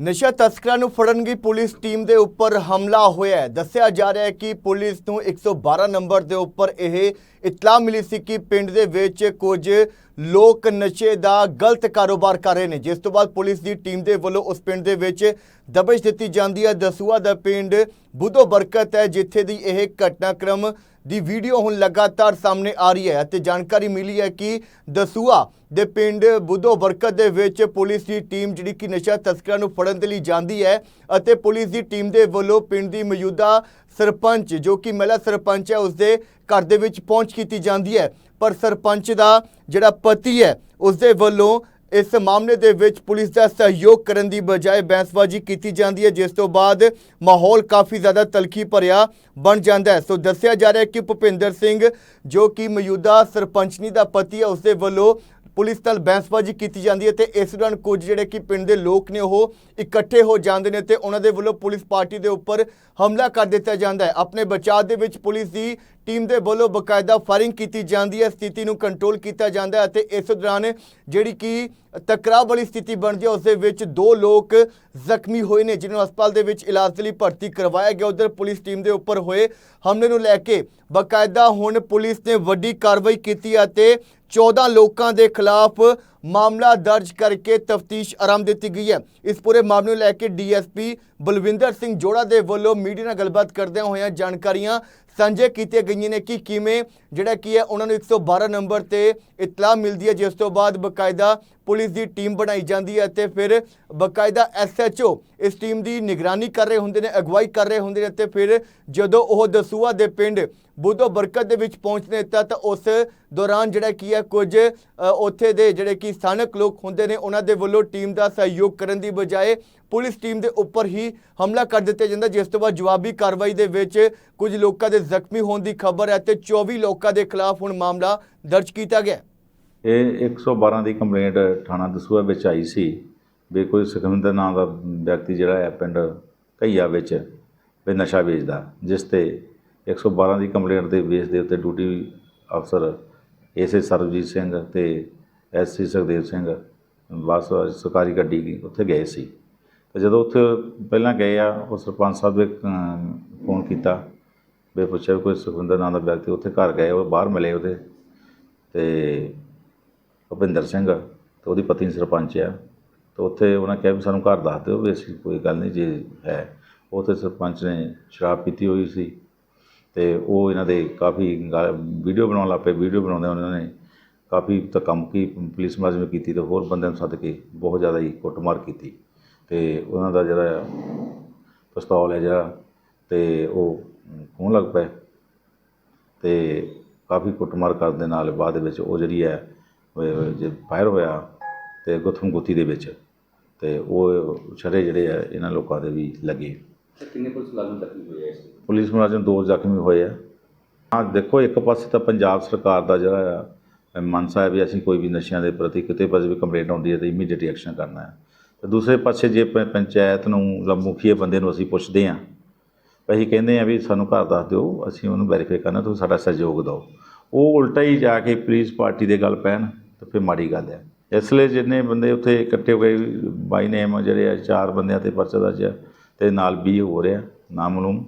ਨਸ਼ਾ ਤਸਕਰਾਂ ਨੂੰ ਫੜਨ ਗਈ ਪੁਲਿਸ ਟੀਮ ਦੇ ਉੱਪਰ ਹਮਲਾ ਹੋਇਆ ਹੈ। ਦੱਸਿਆ ਜਾ ਰਿਹਾ ਹੈ ਕਿ ਪੁਲਿਸ ਨੂੰ 112 ਨੰਬਰ ਦੇ ਉੱਪਰ ਇਹ ਇਤਲਾਹ ਮਿਲੀ ਸੀ ਕਿ ਪਿੰਡ ਦੇ ਵਿੱਚ ਕੁਝ ਲੋਕ ਨਸ਼ੇ ਦਾ ਗਲਤ ਕਾਰੋਬਾਰ ਕਰ ਰਹੇ ਨੇ। ਜਿਸ ਤੋਂ ਬਾਅਦ ਪੁਲਿਸ ਦੀ ਟੀਮ ਦੇ ਵੱਲੋਂ ਉਸ ਪਿੰਡ ਦੇ ਵਿੱਚ ਦਬਸ਼ ਦਿੱਤੀ ਜਾਂਦੀ ਹੈ। ਦਸੂਆ ਦਾ ਪਿੰਡ ਬੁੱਧੋ ਬਰਕਤ ਹੈ, ਜਿੱਥੇ ਦੀ ਇਹ ਘਟਨਾਕ੍ਰਮ ਦੀ ਵੀਡੀਓ ਹੁਣ ਲਗਾਤਾਰ ਸਾਹਮਣੇ ਆ ਰਹੀ ਹੈ ਅਤੇ ਜਾਣਕਾਰੀ ਮਿਲੀ ਹੈ ਕਿ ਦਸੂਆ ਦੇ ਪਿੰਡ ਬੁੱਧੋ ਬਰਕਤ ਦੇ ਵਿੱਚ ਪੁਲਿਸ ਦੀ ਟੀਮ ਜਿਹੜੀ ਕਿ ਨਸ਼ਾ ਤਸਕਰਾਂ ਨੂੰ ਫੜਨ ਦੇ ਲਈ ਜਾਂਦੀ ਹੈ ਅਤੇ ਪੁਲਿਸ ਦੀ ਟੀਮ ਦੇ ਵੱਲੋਂ ਪਿੰਡ ਦੀ ਮੌਜੂਦਾ ਸਰਪੰਚ ਜੋ ਕਿ ਮਹਿਲਾ ਸਰਪੰਚ ਹੈ, ਉਸਦੇ ਘਰ ਦੇ ਵਿੱਚ ਪਹੁੰਚ ਕੀਤੀ ਜਾਂਦੀ ਹੈ। ਪਰ ਸਰਪੰਚ ਦਾ ਜਿਹੜਾ ਪਤੀ ਹੈ, ਉਸਦੇ ਵੱਲੋਂ ਇਸ ਮਾਮਲੇ ਦੇ ਵਿੱਚ ਪੁਲਿਸ ਦਾ ਸਹਿਯੋਗ ਕਰਨ ਦੀ ਬਜਾਏ ਬੈਂਸਬਾਜ਼ੀ ਕੀਤੀ ਜਾਂਦੀ ਹੈ, ਜਿਸ ਤੋਂ ਬਾਅਦ ਮਾਹੌਲ ਕਾਫੀ ਜ਼ਿਆਦਾ ਤਲਖੀ ਭਰਿਆ ਬਣ ਜਾਂਦਾ ਹੈ। ਸੋ ਦੱਸਿਆ ਜਾ ਰਿਹਾ ਹੈ ਕਿ ਭੁਪਿੰਦਰ ਸਿੰਘ, ਜੋ ਕਿ ਮੌਜੂਦਾ ਸਰਪੰਚਨੀ ਦਾ ਪਤੀ ਹੈ, ਉਸਦੇ ਵੱਲੋਂ ਪੁਲਿਸ ਨਾਲ ਬੈਂਸਬਾਜ਼ੀ ਕੀਤੀ ਜਾਂਦੀ ਹੈ ਤੇ ਇਸ ਦੌਰਾਨ ਕੁਝ ਜਿਹੜੇ ਕਿ ਪਿੰਡ ਦੇ ਲੋਕ ਨੇ ਉਹ ਇਕੱਠੇ ਹੋ ਜਾਂਦੇ ਨੇ ਤੇ ਉਹਨਾਂ ਦੇ ਵੱਲੋਂ ਪੁਲਿਸ ਪਾਰਟੀ ਦੇ ਉੱਪਰ ਹਮਲਾ ਕਰ ਦਿੱਤਾ ਜਾਂਦਾ ਹੈ। ਆਪਣੇ ਬਚਾਅ ਦੇ ਵਿੱਚ ਪੁਲਿਸ ਦੀ ਟੀਮ ਦੇ ਵੱਲੋਂ ਬਕਾਇਦਾ ਫਾਇਰਿੰਗ ਕੀਤੀ ਜਾਂਦੀ ਹੈ। ਸਥਿਤੀ ਨੂੰ ਕੰਟਰੋਲ ਕੀਤਾ ਜਾਂਦਾ ਹੈ ਅਤੇ ਇਸ ਦੌਰਾਨ ਜਿਹੜੀ ਕਿ ਟਕਰਾਅ ਵਾਲੀ ਸਥਿਤੀ ਬਣਦੀ ਹੈ, ਉਸ ਦੇ ਵਿੱਚ ਦੋ ਲੋਕ ਜ਼ਖਮੀ ਹੋਏ ਨੇ, ਜਿਨ੍ਹਾਂ ਨੂੰ ਹਸਪਤਾਲ ਦੇ ਵਿੱਚ ਇਲਾਜ ਦੇ ਲਈ ਭਰਤੀ ਕਰਵਾਇਆ ਗਿਆ। ਉਧਰ ਪੁਲਿਸ ਟੀਮ ਦੇ ਉੱਪਰ ਹੋਏ ਹਮਲੇ ਨੂੰ ਲੈ ਕੇ ਬਕਾਇਦਾ ਹੁਣ ਪੁਲਿਸ ਨੇ ਵੱਡੀ ਕਾਰਵਾਈ ਕੀਤੀ ਹੈ ਅਤੇ 14 ਲੋਕਾਂ ਦੇ ਖਿਲਾਫ ਮਾਮਲਾ ਦਰਜ ਕਰਕੇ ਤਫਤੀਸ਼ ਆਰੰਭ ਦਿੱਤੀ ਗਈ ਹੈ। ਇਸ ਪੂਰੇ ਮਾਮਲੇ ਨੂੰ ਲੈ ਕੇ ਡੀਐਸਪੀ ਬਲਵਿੰਦਰ ਸਿੰਘ ਜੋੜਾ ਦੇ ਵੱਲੋਂ ਮੀਡੀਆ ਨਾਲ ਗੱਲਬਾਤ ਕਰਦਿਆਂ ਹੋਇਆਂ ਜਾਣਕਾਰੀਆਂ ਸਾਂਝੇ ਕੀਤੀਆਂ ਗਈਆਂ ਨੇ ਕਿ ਕਿਵੇਂ, ਜਿਹੜਾ ਕੀ ਹੈ, ਉਹਨਾਂ ਨੂੰ 112 ਨੰਬਰ ਤੇ ਇਤਲਾਹ ਮਿਲਦੀ ਹੈ, ਜਿਸ ਤੋਂ ਬਾਅਦ ਬਕਾਇਦਾ ਪੁਲਿਸ ਦੀ ਟੀਮ ਬਣਾਈ ਜਾਂਦੀ ਹੈ ਤੇ ਫਿਰ ਬਕਾਇਦਾ ਐਸਐਚਓ ਇਸ ਟੀਮ ਦੀ ਨਿਗਰਾਨੀ ਕਰ ਰਹੇ ਹੁੰਦੇ ਨੇ, ਅਗਵਾਈ ਕਰ ਰਹੇ ਹੁੰਦੇ ਨੇ ਤੇ ਫਿਰ ਜਦੋਂ ਉਹ ਦਸੂਆ ਦੇ ਪਿੰਡ ਬੁੱਧੋ ਬਰਕਤ ਦੇ ਵਿੱਚ ਪਹੁੰਚਦੇ ਤਾਂ ਤਾਂ ਉਸ ਦੌਰਾਨ ਜਿਹੜਾ ਕੀ ਹੈ, ਕੁਝ ਉੱਥੇ ਦੇ ਜਿਹੜੇ ਕਿ ਸਥਾਨਕ ਲੋਕ ਹੁੰਦੇ ਨੇ, ਉਹਨਾਂ ਦੇ ਵੱਲੋਂ ਟੀਮ ਦਾ ਸਹਿਯੋਗ ਕਰਨ ਦੀ ਬਜਾਏ ਪੁਲਿਸ ਟੀਮ ਦੇ ਉੱਪਰ ਹੀ ਹਮਲਾ ਕਰ ਦਿੱਤਾ ਜਾਂਦਾ ਜਿਸ ਤੋਂ ਬਾਅਦ ਜਵਾਬੀ ਕਾਰਵਾਈ ਦੇ ਵਿੱਚ ਕੁਝ ਲੋਕਾਂ ਦੇ ਜ਼ਖਮੀ ਹੋਣ ਦੀ ਖਬਰ ਹੈ ਤੇ 24 ਲੋਕਾਂ ਦੇ ਖਿਲਾਫ ਹੁਣ ਮਾਮਲਾ ਦਰਜ ਕੀਤਾ ਗਿਆ ਹੈ। ਇਹ 112 ਦੀ ਕੰਪਲੇਂਟ ਥਾਣਾ ਦਸੂਆ ਵਿੱਚ ਆਈ ਸੀ ਵੀ ਕੋਈ ਸੁਖਵਿੰਦਰ ਨਾਮ ਦਾ ਵਿਅਕਤੀ ਜਿਹੜਾ ਹੈ ਪਿੰਡ ਘਈਆ ਵਿੱਚ ਵੀ ਨਸ਼ਾ ਵੇਚਦਾ, ਜਿਸ ਤੇ 112 ਦੀ ਕੰਪਲੇਂਟ ਦੇ ਬੇਸ ਦੇ ਉੱਤੇ ਡਿਊਟੀ ਅਫਸਰ ਐਸਏ ਸਰਬਜੀਤ ਸਿੰਘ ਤੇ ਐਸਸੀ ਸੁਖਦੇਵ ਸਿੰਘ ਬੱਸ ਸਰਕਾਰੀ ਗੱਡੀ ਗਈ, ਉੱਥੇ ਗਏ ਸੀ। ਤੇ ਜਦੋਂ ਉੱਥੇ ਪਹਿਲਾਂ ਗਏ ਆ, ਉਹ ਸਰਪੰਚ ਸਾਹਿਬ ਦੇ ਫੋਨ ਕੀਤਾ ਵੀ ਪੁੱਛਿਆ ਵੀ ਕੋਈ ਸੁਖਵਿੰਦਰ ਨਾਂ ਦਾ ਵਿਅਕਤੀ ਉੱਥੇ ਘਰ ਗਏ, ਉਹ ਬਾਹਰ ਮਿਲੇ ਉਹਦੇ। ਤੇ ਭੁਪਿੰਦਰ ਸਿੰਘ, ਤੇ ਉਹਦੀ ਪਤਨੀ ਸਰਪੰਚ ਆ। ਤੇ ਉੱਥੇ ਉਹਨਾਂ ਕਿਹਾ ਵੀ ਸਾਨੂੰ ਘਰ ਦੱਸ ਦਿਓ ਵੀ ਅਸੀਂ ਕੋਈ ਗੱਲ ਨਹੀਂ, ਜੇ ਹੈ। ਉੱਥੇ ਸਰਪੰਚ ਨੇ ਸ਼ਰਾਬ ਪੀਤੀ ਹੋਈ ਸੀ। ਤੇ ਉਹ ਇਹਨਾਂ ਦੇ ਕਾਫੀ ਵੀਡੀਓ ਬਣਾਉਣ ਲੱਗ ਪਏ, ਵੀਡੀਓ ਬਣਾਉਂਦੇ ਉਹਨਾਂ ਨੇ ਕਾਫੀ ਧੱਕਾਮੁੱਕੀ ਪੁਲਿਸ ਮੁਲਾਜ਼ਮ ਕੀਤੀ ਤੇ ਹੋਰ ਬੰਦਿਆਂ ਨੂੰ ਸੱਦ ਕੇ ਬਹੁਤ ਜ਼ਿਆਦਾ ਹੀ ਕੁੱਟਮਾਰ ਕੀਤੀ ਤੇ ਉਹਨਾਂ ਦਾ ਜਿਹੜਾ ਪਿਸਤੌਲ ਹੈ ਜਿਹੜਾ ਤੇ ਉਹ ਖੋਹਣ ਲੱਗ ਪਏ ਤੇ ਕਾਫੀ ਕੁੱਟਮਾਰ ਕਰਨ ਦੇ ਨਾਲ ਬਾਅਦ ਵਿੱਚ ਉਹ ਜਿਹੜੀ ਹੈ ਜੇ ਫਾਇਰ ਹੋਇਆ ਤੇ ਗੁੱਥਮ ਗੁੱਥੀ ਦੇ ਵਿੱਚ ਤੇ ਉਹ ਛੜੇ ਜਿਹੜੇ ਆ ਇਹਨਾਂ ਲੋਕਾਂ ਦੇ ਵੀ ਲੱਗੇ। ਤੇ ਕਿੰਨੇ ਪੁਲਿਸ ਮੁਲਾਜ਼ਮ ਜ਼ਖਮੀ ਹੋਏ ਆ ਪੁਲਿਸ ਮੁਲਾਜ਼ਮ ਦੋ ਜ਼ਖਮੀ ਹੋਏ ਆ। ਹਾਂ ਦੇਖੋ ਇੱਕ ਪਾਸੇ ਤਾਂ ਪੰਜਾਬ ਸਰਕਾਰ ਦਾ ਜਿਹੜਾ ਆ ਮਨਸਾ ਹੈ ਵੀ ਅਸੀਂ ਕੋਈ ਵੀ ਨਸ਼ਿਆਂ ਦੇ ਪ੍ਰਤੀ ਕਿਤੇ ਪਾਸੇ ਵੀ ਕੰਪਲੇਂਟ ਆਉਂਦੀ ਹੈ ਤਾਂ ਇਮੀਡੀਏਟ ਐਕਸ਼ਨ ਕਰਨਾ ਹੈ। ਤੇ ਦੂਸਰੇ ਪਾਸੇ ਜੇ ਪ- ਪੰਚਾਇਤ ਨੂੰ ਜਾਂ ਮੁਖੀਏ ਬੰਦੇ ਨੂੰ ਅਸੀਂ ਪੁੱਛਦੇ ਹਾਂ ਅਸੀਂ ਕਹਿੰਦੇ ਆ ਵੀ ਸਾਨੂੰ ਘਰ ਦੱਸ ਦਿਓ, ਅਸੀਂ ਉਹਨੂੰ ਵੈਰੀਫਾਈ ਕਰਨਾ, ਤੁਸੀਂ ਸਾਡਾ ਸਹਿਯੋਗ ਦਿਓ। ਉਹ ਉਲਟਾ ਹੀ ਜਾ ਕੇ ਪੁਲਿਸ ਪਾਰਟੀ ਦੇ ਗੱਲ ਪੈਣ, ਤਾਂ ਫਿਰ ਮਾੜੀ ਗੱਲ ਹੈ। ਇਸ ਲਈ ਜਿੰਨੇ ਬੰਦੇ ਉੱਥੇ ਇਕੱਠੇ ਹੋਏ ਬਾਈ ਨੇਮ ਜਿਹੜੇ ਆ, ਚਾਰ ਬੰਦਿਆਂ ਤੇ ਪਰਚਾ ਦਰਜ ਹੈ ਤੇ ਨਾਲ 20 ਹੋ ਰਿਹਾ ਨਾਮਲੂਮ